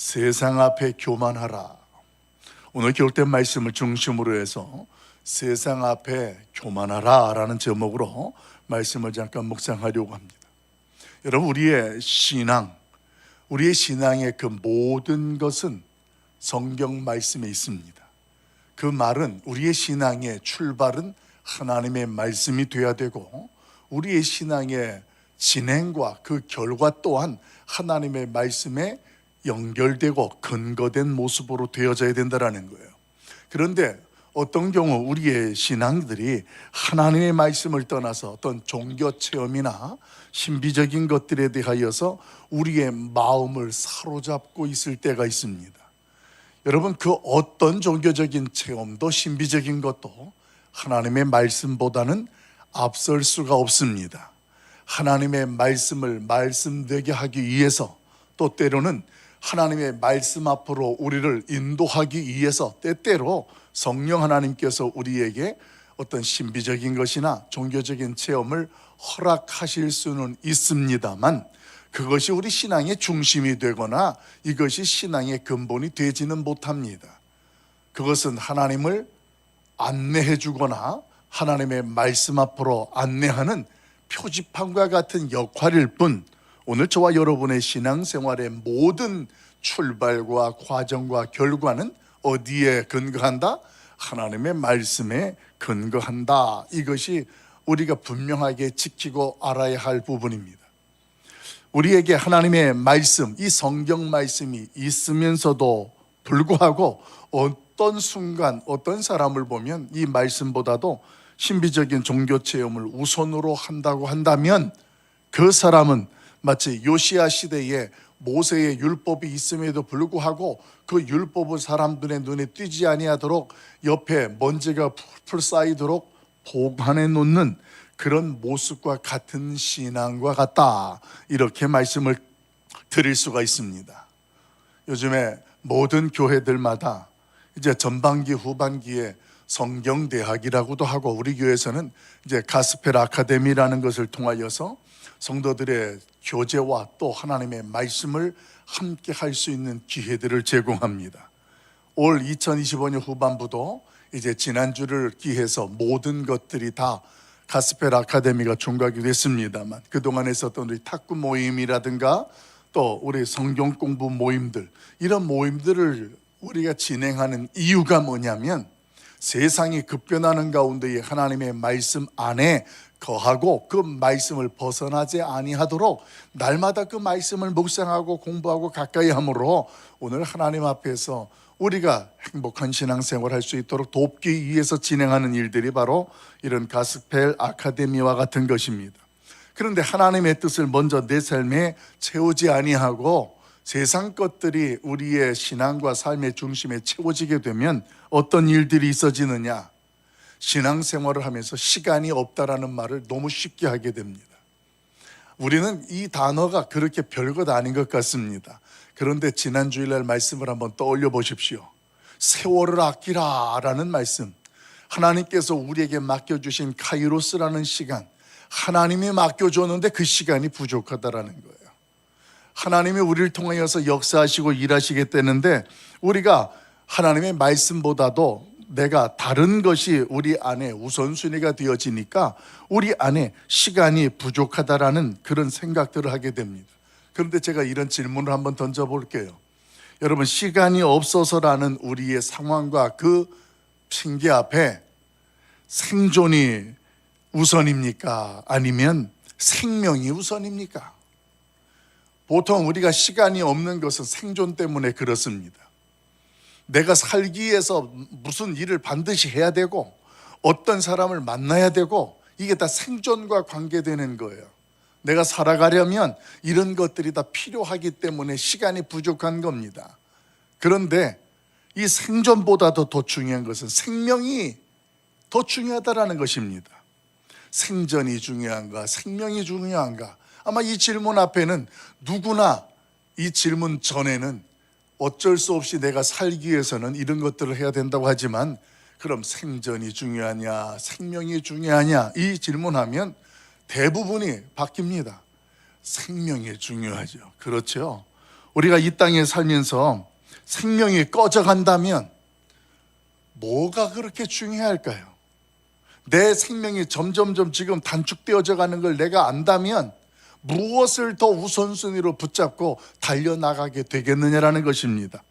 세상 앞에 교만하라. 오늘 교육된 말씀을 중심으로 해서 세상 앞에 교만하라 라는 제목으로 말씀을 잠깐 묵상하려고 합니다. 여러분 우리의 신앙, 우리의 신앙의 그 모든 것은 성경 말씀에 있습니다. 그 말은 우리의 신앙의 출발은 하나님의 말씀이 되어야 되고 우리의 신앙의 진행과 그 결과 또한 하나님의 말씀에 연결되고 근거된 모습으로 되어져야 된다라는 거예요. 그런데 어떤 경우 우리의 신앙들이 하나님의 말씀을 떠나서 어떤 종교 체험이나 신비적인 것들에 대하여서 우리의 마음을 사로잡고 있을 때가 있습니다. 여러분 그 어떤 종교적인 체험도 신비적인 것도 하나님의 말씀보다는 앞설 수가 없습니다. 하나님의 말씀을 말씀되게 하기 위해서 또 때로는 하나님의 말씀 앞으로 우리를 인도하기 위해서 때때로 성령 하나님께서 우리에게 어떤 신비적인 것이나 종교적인 체험을 허락하실 수는 있습니다만 그것이 우리 신앙의 중심이 되거나 이것이 신앙의 근본이 되지는 못합니다. 그것은 하나님을 안내해 주거나 하나님의 말씀 앞으로 안내하는 표지판과 같은 역할일 뿐 오늘 저와 여러분의 신앙생활의 모든 출발과 과정과 결과는 어디에 근거한다? 하나님의 말씀에 근거한다. 이것이 우리가 분명하게 지키고 알아야 할 부분입니다. 우리에게 하나님의 말씀, 이 성경 말씀이 있으면서도 불구하고 어떤 순간, 어떤 사람을 보면 이 말씀보다도 신비적인 종교 체험을 우선으로 한다고 한다면 그 사람은 마치 요시아 시대에 모세의 율법이 있음에도 불구하고 그 율법을 사람들의 눈에 띄지 아니하도록 옆에 먼지가 풀풀 쌓이도록 보관해 놓는 그런 모습과 같은 신앙과 같다. 이렇게 말씀을 드릴 수가 있습니다. 요즘에 모든 교회들마다 이제 전반기 후반기에 성경 대학이라고도 하고 우리 교회에서는 이제 가스펠 아카데미라는 것을 통하여서 성도들의 교제와 또 하나님의 말씀을 함께 할 수 있는 기회들을 제공합니다. 올 2025년 후반부도 이제 지난주를 기해서 모든 것들이 다 가스펠 아카데미가 종각이 됐습니다만 그동안 했었던 우리 탁구 모임이라든가 또 우리 성경 공부 모임들 이런 모임들을 우리가 진행하는 이유가 뭐냐면 세상이 급변하는 가운데에 하나님의 말씀 안에 거하고 그 말씀을 벗어나지 아니하도록 날마다 그 말씀을 묵상하고 공부하고 가까이 함으로 오늘 하나님 앞에서 우리가 행복한 신앙생활 할 수 있도록 돕기 위해서 진행하는 일들이 바로 이런 가스펠 아카데미와 같은 것입니다. 그런데 하나님의 뜻을 먼저 내 삶에 채우지 아니하고 세상 것들이 우리의 신앙과 삶의 중심에 채워지게 되면 어떤 일들이 있어지느냐? 신앙생활을 하면서 시간이 없다라는 말을 너무 쉽게 하게 됩니다. 우리는 이 단어가 그렇게 별것 아닌 것 같습니다. 그런데 지난 주일날 말씀을 한번 떠올려 보십시오. 세월을 아끼라라는 말씀. 하나님께서 우리에게 맡겨주신 카이로스라는 시간. 하나님이 맡겨줬는데 그 시간이 부족하다라는 거예요. 하나님이 우리를 통하여서 역사하시고 일하시겠다는데 우리가 하나님의 말씀보다도 내가 다른 것이 우리 안에 우선순위가 되어지니까 우리 안에 시간이 부족하다라는 그런 생각들을 하게 됩니다. 그런데 제가 이런 질문을 한번 던져볼게요. 여러분, 시간이 없어서라는 우리의 상황과 그 핑계 앞에 생존이 우선입니까? 아니면 생명이 우선입니까? 보통 우리가 시간이 없는 것은 생존 때문에 그렇습니다. 내가 살기 위해서 무슨 일을 반드시 해야 되고 어떤 사람을 만나야 되고 이게 다 생존과 관계되는 거예요. 내가 살아가려면 이런 것들이 다 필요하기 때문에 시간이 부족한 겁니다. 그런데 이 생존보다도 더 중요한 것은 생명이 더 중요하다라는 것입니다. 생전이 중요한가, 생명이 중요한가? 아마 이 질문 앞에는 누구나 이 질문 전에는 어쩔 수 없이 내가 살기 위해서는 이런 것들을 해야 된다고 하지만 그럼 생전이 중요하냐, 생명이 중요하냐 이 질문하면 대부분이 바뀝니다. 생명이 중요하죠. 그렇죠. 우리가 이 땅에 살면서 생명이 꺼져간다면 뭐가 그렇게 중요할까요? 내 생명이 점점점 지금 단축되어져 가는 걸 내가 안다면 무엇을 더 우선순위로 붙잡고 달려나가게 되겠느냐라는 것입니다.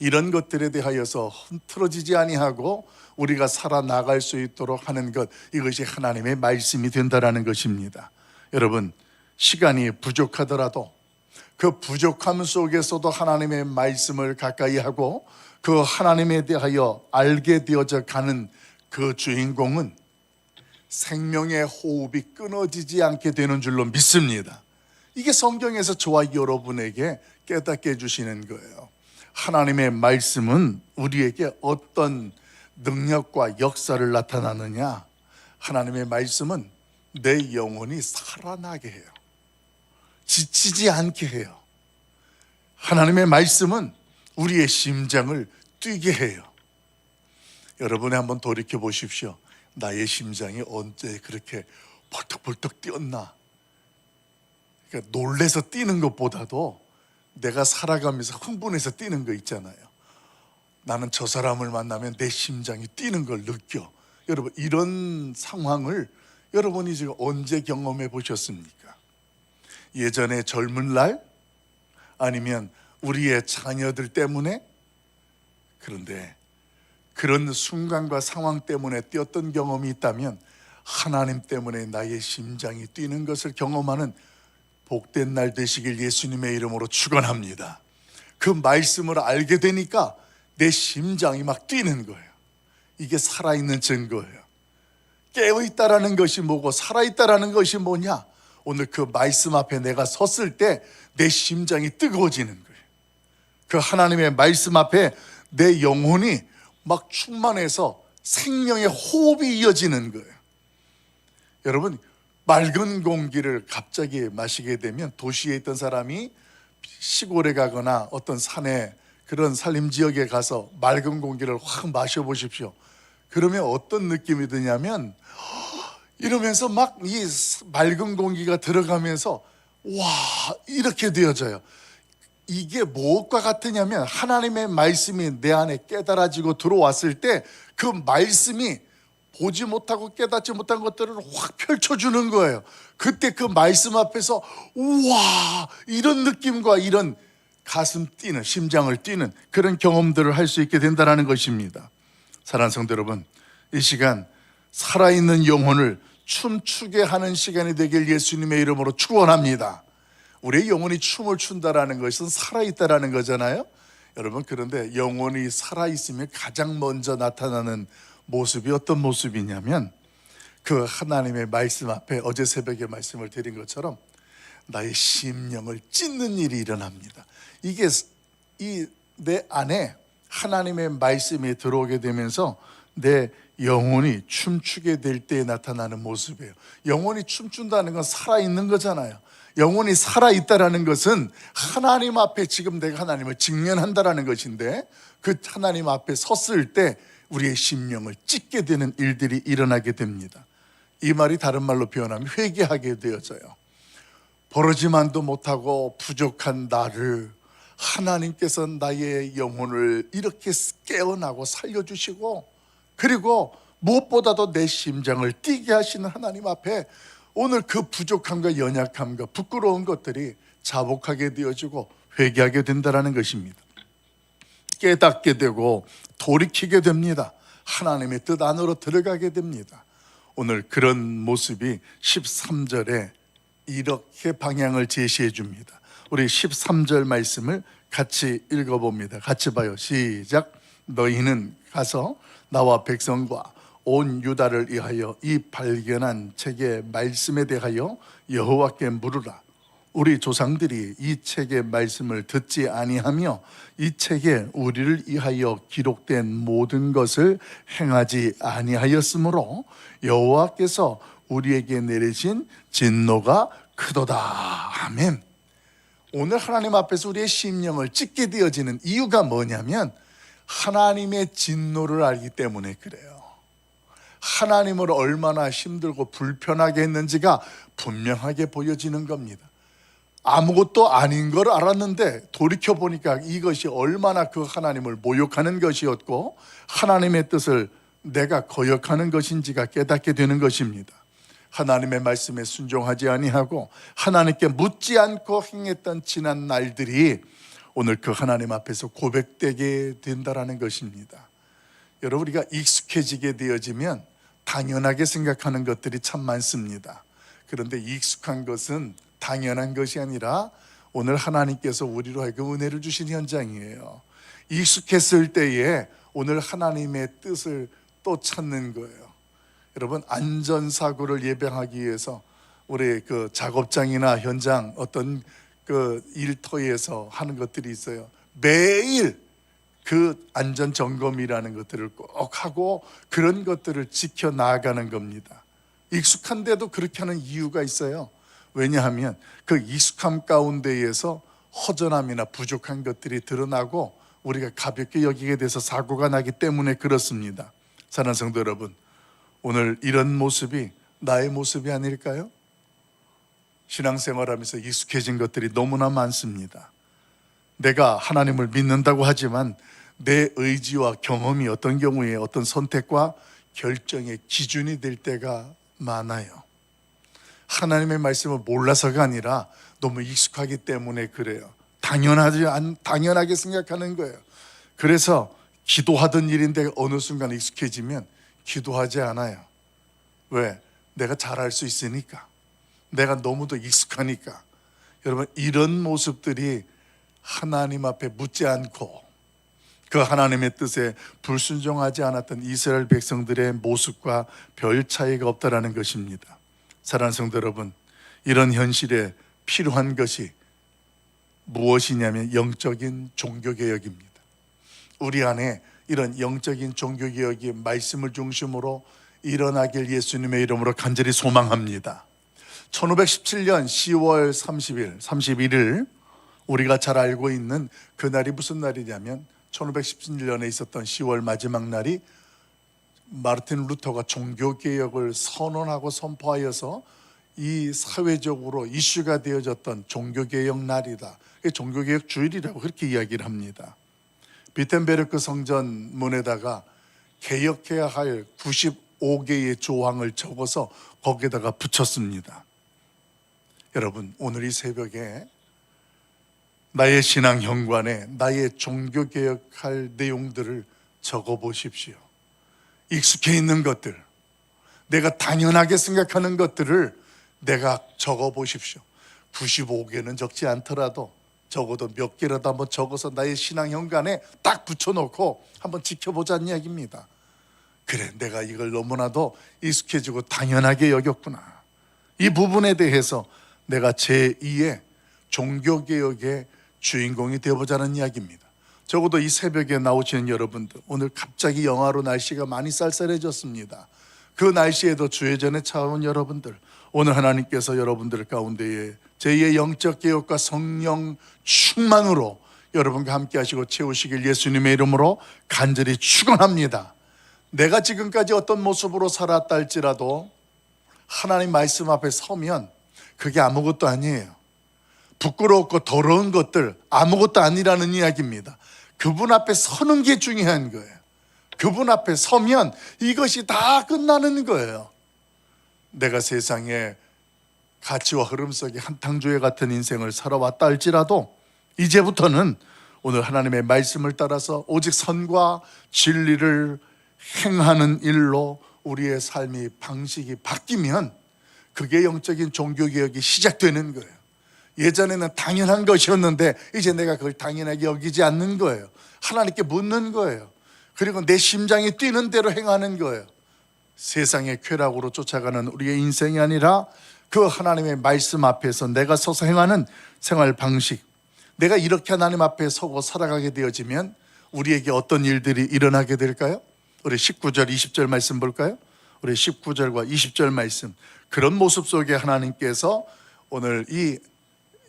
이런 것들에 대하여서 흐트러지지 아니하고 우리가 살아나갈 수 있도록 하는 것 이것이 하나님의 말씀이 된다라는 것입니다. 여러분 시간이 부족하더라도 그 부족함 속에서도 하나님의 말씀을 가까이 하고 그 하나님에 대하여 알게 되어져 가는 그 주인공은 생명의 호흡이 끊어지지 않게 되는 줄로 믿습니다. 이게 성경에서 저와 여러분에게 깨닫게 해주시는 거예요. 하나님의 말씀은 우리에게 어떤 능력과 역사를 나타나느냐? 하나님의 말씀은 내 영혼이 살아나게 해요. 지치지 않게 해요. 하나님의 말씀은 우리의 심장을 뛰게 해요. 여러분이 한번 돌이켜 보십시오. 나의 심장이 언제 그렇게 벌떡벌떡 뛰었나? 그러니까 놀래서 뛰는 것보다도 내가 살아가면서 흥분해서 뛰는 거 있잖아요. 나는 저 사람을 만나면 내 심장이 뛰는 걸 느껴. 여러분 이런 상황을 여러분이 지금 언제 경험해 보셨습니까? 예전에 젊은 날 아니면 우리의 자녀들 때문에 그런데 그런 순간과 상황 때문에 뛰었던 경험이 있다면 하나님 때문에 나의 심장이 뛰는 것을 경험하는 복된 날 되시길 예수님의 이름으로 축원합니다. 그 말씀을 알게 되니까 내 심장이 막 뛰는 거예요. 이게 살아있는 증거예요. 깨어있다라는 것이 뭐고 살아있다라는 것이 뭐냐? 오늘 그 말씀 앞에 내가 섰을 때 내 심장이 뜨거워지는 거예요. 그 하나님의 말씀 앞에 내 영혼이 막 충만해서 생명의 호흡이 이어지는 거예요. 여러분, 맑은 공기를 갑자기 마시게 되면 도시에 있던 사람이 시골에 가거나 어떤 산에 그런 산림 지역에 가서 맑은 공기를 확 마셔 보십시오. 그러면 어떤 느낌이 드냐면 이러면서 막 이 맑은 공기가 들어가면서 와 이렇게 되어져요. 이게 무엇과 같으냐면 하나님의 말씀이 내 안에 깨달아지고 들어왔을 때 그 말씀이 보지 못하고 깨닫지 못한 것들을 확 펼쳐주는 거예요. 그때 그 말씀 앞에서 우와 이런 느낌과 이런 가슴 뛰는 심장을 뛰는 그런 경험들을 할 수 있게 된다는 것입니다. 사랑하는 성도 여러분, 이 시간 살아있는 영혼을 춤추게 하는 시간이 되길 예수님의 이름으로 축원합니다. 우리의 영혼이 춤을 춘다라는 것은 살아있다라는 거잖아요. 여러분 그런데 영혼이 살아있으면 가장 먼저 나타나는 모습이 어떤 모습이냐면 그 하나님의 말씀 앞에 어제 새벽에 말씀을 드린 것처럼 나의 심령을 찢는 일이 일어납니다. 이게 이 내 안에 하나님의 말씀이 들어오게 되면서 내 영혼이 춤추게 될 때에 나타나는 모습이에요. 영혼이 춤춘다는 건 살아있는 거잖아요. 영혼이 살아있다라는 것은 하나님 앞에 지금 내가 하나님을 직면한다라는 것인데 그 하나님 앞에 섰을 때 우리의 심령을 찢게 되는 일들이 일어나게 됩니다. 이 말이 다른 말로 표현하면 회개하게 되어져요. 버러지만도 못하고 부족한 나를 하나님께서 나의 영혼을 이렇게 깨어나고 살려주시고 그리고 무엇보다도 내 심장을 뛰게 하시는 하나님 앞에 오늘 그 부족함과 연약함과 부끄러운 것들이 자복하게 되어지고 회개하게 된다는 것입니다. 깨닫게 되고 돌이키게 됩니다. 하나님의 뜻 안으로 들어가게 됩니다. 오늘 그런 모습이 13절에 이렇게 방향을 제시해 줍니다. 우리 13절 말씀을 같이 읽어봅니다. 같이 봐요. 시작. 너희는 가서 나와 백성과 온 유다를 위하여 이 발견한 책의 말씀에 대하여 여호와께 물으라. 우리 조상들이 이 책의 말씀을 듣지 아니하며 이 책에 우리를 위하여 기록된 모든 것을 행하지 아니하였으므로 여호와께서 우리에게 내리신 진노가 크도다. 아멘. 오늘 하나님 앞에서 우리의 심령을 찢게 되어지는 이유가 뭐냐면 하나님의 진노를 알기 때문에 그래요. 하나님을 얼마나 힘들고 불편하게 했는지가 분명하게 보여지는 겁니다. 아무것도 아닌 걸 알았는데 돌이켜 보니까 이것이 얼마나 그 하나님을 모욕하는 것이었고 하나님의 뜻을 내가 거역하는 것인지가 깨닫게 되는 것입니다. 하나님의 말씀에 순종하지 아니하고 하나님께 묻지 않고 행했던 지난 날들이 오늘 그 하나님 앞에서 고백되게 된다라는 것입니다. 여러분 우리가 익숙해지게 되어지면 당연하게 생각하는 것들이 참 많습니다. 그런데 익숙한 것은 당연한 것이 아니라 오늘 하나님께서 우리로 하여금 은혜를 주신 현장이에요. 익숙했을 때에 오늘 하나님의 뜻을 또 찾는 거예요. 여러분 안전사고를 예방하기 위해서 우리 그 작업장이나 현장 어떤 그 일터에서 하는 것들이 있어요. 매일 그 안전 점검이라는 것들을 꼭 하고 그런 것들을 지켜 나가는 겁니다. 익숙한데도 그렇게 하는 이유가 있어요. 왜냐하면 그 익숙함 가운데에서 허전함이나 부족한 것들이 드러나고 우리가 가볍게 여기게 돼서 사고가 나기 때문에 그렇습니다. 사랑하는 성도 여러분, 오늘 이런 모습이 나의 모습이 아닐까요? 신앙생활하면서 익숙해진 것들이 너무나 많습니다. 내가 하나님을 믿는다고 하지만 내 의지와 경험이 어떤 경우에 어떤 선택과 결정의 기준이 될 때가 많아요. 하나님의 말씀을 몰라서가 아니라 너무 익숙하기 때문에 그래요. 당연하지 않, 당연하게 생각하는 거예요. 그래서 기도하던 일인데 어느 순간 익숙해지면 기도하지 않아요. 왜? 내가 잘할 수 있으니까. 내가 너무도 익숙하니까. 여러분, 이런 모습들이 하나님 앞에 묻지 않고 그 하나님의 뜻에 불순종하지 않았던 이스라엘 백성들의 모습과 별 차이가 없다라는 것입니다. 사랑하는 성도 여러분, 이런 현실에 필요한 것이 무엇이냐면 영적인 종교개혁입니다. 우리 안에 이런 영적인 종교개혁이 말씀을 중심으로 일어나길 예수님의 이름으로 간절히 소망합니다. 1517년 10월 30일, 31일 우리가 잘 알고 있는 그날이 무슨 날이냐면 1517년에 있었던 10월 마지막 날이 마르틴 루터가 종교개혁을 선언하고 선포하여서 이 사회적으로 이슈가 되어졌던 종교개혁 날이다. 종교개혁 주일이라고 그렇게 이야기를 합니다. 비텐베르크 성전 문에다가 개혁해야 할 95개의 조항을 적어서 거기에다가 붙였습니다. 여러분, 오늘 이 새벽에 나의 신앙 현관에 나의 종교 개혁할 내용들을 적어 보십시오. 익숙해 있는 것들, 내가 당연하게 생각하는 것들을 내가 적어 보십시오. 95개는 적지 않더라도 적어도 몇 개라도 한번 적어서 나의 신앙 현관에 딱 붙여놓고 한번 지켜보자는 이야기입니다. 그래, 내가 이걸 너무나도 익숙해지고 당연하게 여겼구나. 이 부분에 대해서 내가 제2의 종교개혁의 주인공이 되어보자는 이야기입니다. 적어도 이 새벽에 나오시는 여러분들, 오늘 갑자기 영하로 날씨가 많이 쌀쌀해졌습니다. 그 날씨에도 주의 전에 차온 여러분들, 오늘 하나님께서 여러분들 가운데에 제2의 영적 개혁과 성령 충만으로 여러분과 함께 하시고 채우시길 예수님의 이름으로 간절히 축원합니다. 내가 지금까지 어떤 모습으로 살았다 할지라도 하나님 말씀 앞에 서면 그게 아무것도 아니에요. 부끄럽고 더러운 것들 아무것도 아니라는 이야기입니다. 그분 앞에 서는 게 중요한 거예요. 그분 앞에 서면 이것이 다 끝나는 거예요. 내가 세상에 가치와 흐름 속에 한탕조회 같은 인생을 살아왔다 할지라도 이제부터는 오늘 하나님의 말씀을 따라서 오직 선과 진리를 행하는 일로 우리의 삶이 방식이 바뀌면 그게 영적인 종교개혁이 시작되는 거예요. 예전에는 당연한 것이었는데 이제 내가 그걸 당연하게 여기지 않는 거예요. 하나님께 묻는 거예요. 그리고 내 심장이 뛰는 대로 행하는 거예요. 세상의 쾌락으로 쫓아가는 우리의 인생이 아니라 그 하나님의 말씀 앞에서 내가 서서 행하는 생활 방식. 내가 이렇게 하나님 앞에 서고 살아가게 되어지면 우리에게 어떤 일들이 일어나게 될까요? 우리 19절, 20절 말씀 볼까요? 우리 19절과 20절 말씀. 그런 모습 속에 하나님께서 오늘 이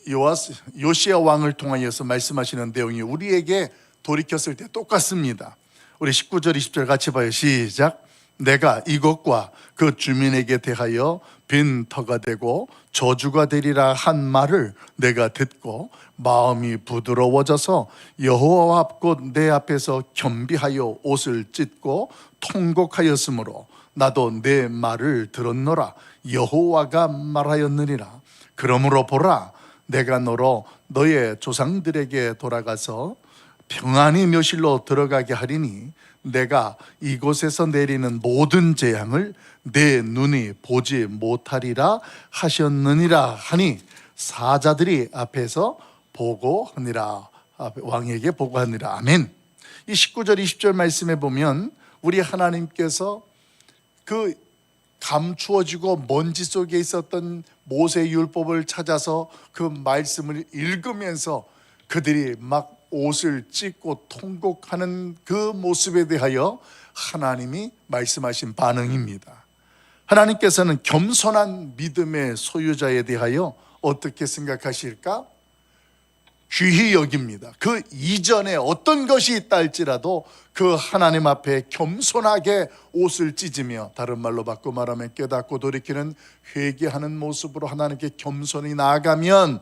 요아스, 요시아 왕을 통하여서 말씀하시는 내용이 우리에게 돌이켰을 때 똑같습니다. 우리 19절, 20절 같이 봐요. 시작. 내가 이것과 그 주민에게 대하여 빈 터가 되고 저주가 되리라 한 말을 내가 듣고 마음이 부드러워져서 여호와 앞곧 내 앞에서 겸비하여 옷을 찢고 통곡하였으므로 나도 내 말을 들었노라 여호와가 말하였느니라 그러므로 보라 내가 너로 너의 조상들에게 돌아가서 평안히 묘실로 들어가게 하리니 내가 이곳에서 내리는 모든 재앙을 내 눈이 보지 못하리라 하셨느니라 하니 사자들이 앞에서 보고하니라 왕에게 보고하니라 아멘. 이 19절 20절 말씀에 보면 우리 하나님께서 그 감추어지고 먼지 속에 있었던 모세 율법을 찾아서 그 말씀을 읽으면서 그들이 막 옷을 찢고 통곡하는 그 모습에 대하여 하나님이 말씀하신 반응입니다. 하나님께서는 겸손한 믿음의 소유자에 대하여 어떻게 생각하실까? 귀히 여깁니다. 그 이전에 어떤 것이 있다 할지라도 그 하나님 앞에 겸손하게 옷을 찢으며 다른 말로 바꿔 말하면 깨닫고 돌이키는 회개하는 모습으로 하나님께 겸손히 나아가면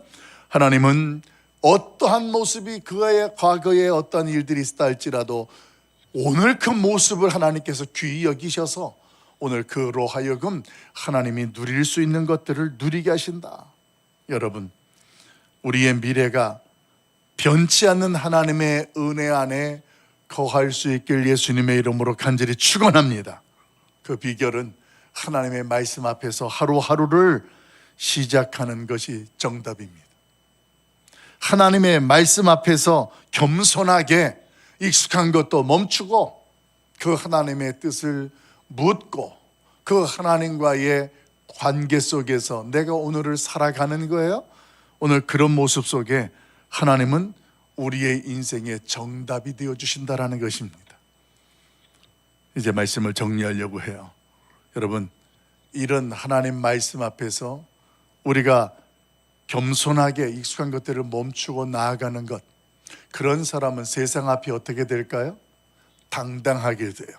하나님은 어떠한 모습이 그의 과거에 어떤 일들이 있다 할지라도 오늘 그 모습을 하나님께서 귀히 여기셔서 오늘 그로 하여금 하나님이 누릴 수 있는 것들을 누리게 하신다. 여러분, 우리의 미래가 변치 않는 하나님의 은혜 안에 거할 수 있길 예수님의 이름으로 간절히 축원합니다. 그 비결은 하나님의 말씀 앞에서 하루하루를 시작하는 것이 정답입니다. 하나님의 말씀 앞에서 겸손하게 익숙한 것도 멈추고 그 하나님의 뜻을 묻고 그 하나님과의 관계 속에서 내가 오늘을 살아가는 거예요. 오늘 그런 모습 속에 하나님은 우리의 인생의 정답이 되어 주신다라는 것입니다. 이제 말씀을 정리하려고 해요. 여러분, 이런 하나님 말씀 앞에서 우리가 겸손하게 익숙한 것들을 멈추고 나아가는 것. 그런 사람은 세상 앞이 어떻게 될까요? 당당하게 돼요.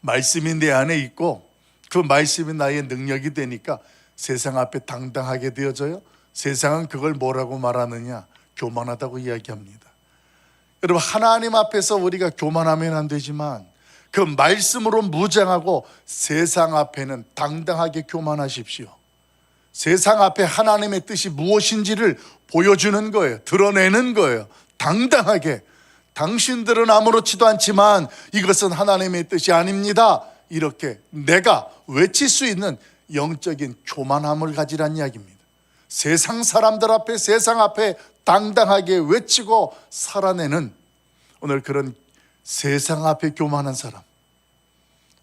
말씀이 내 안에 있고 그 말씀이 나의 능력이 되니까 세상 앞에 당당하게 되어져요. 세상은 그걸 뭐라고 말하느냐? 교만하다고 이야기합니다. 여러분, 하나님 앞에서 우리가 교만하면 안 되지만 그 말씀으로 무장하고 세상 앞에는 당당하게 교만하십시오. 세상 앞에 하나님의 뜻이 무엇인지를 보여주는 거예요. 드러내는 거예요. 당당하게. 당신들은 아무렇지도 않지만 이것은 하나님의 뜻이 아닙니다. 이렇게 내가 외칠 수 있는 영적인 교만함을 가지란 이야기입니다. 세상 사람들 앞에 세상 앞에 당당하게 외치고 살아내는 오늘 그런 세상 앞에 교만한 사람.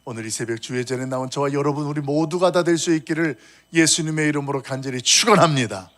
오늘 이 새벽 주의 전에 나온 저와 여러분 우리 모두가 다 될 수 있기를 예수님의 이름으로 간절히 축원합니다.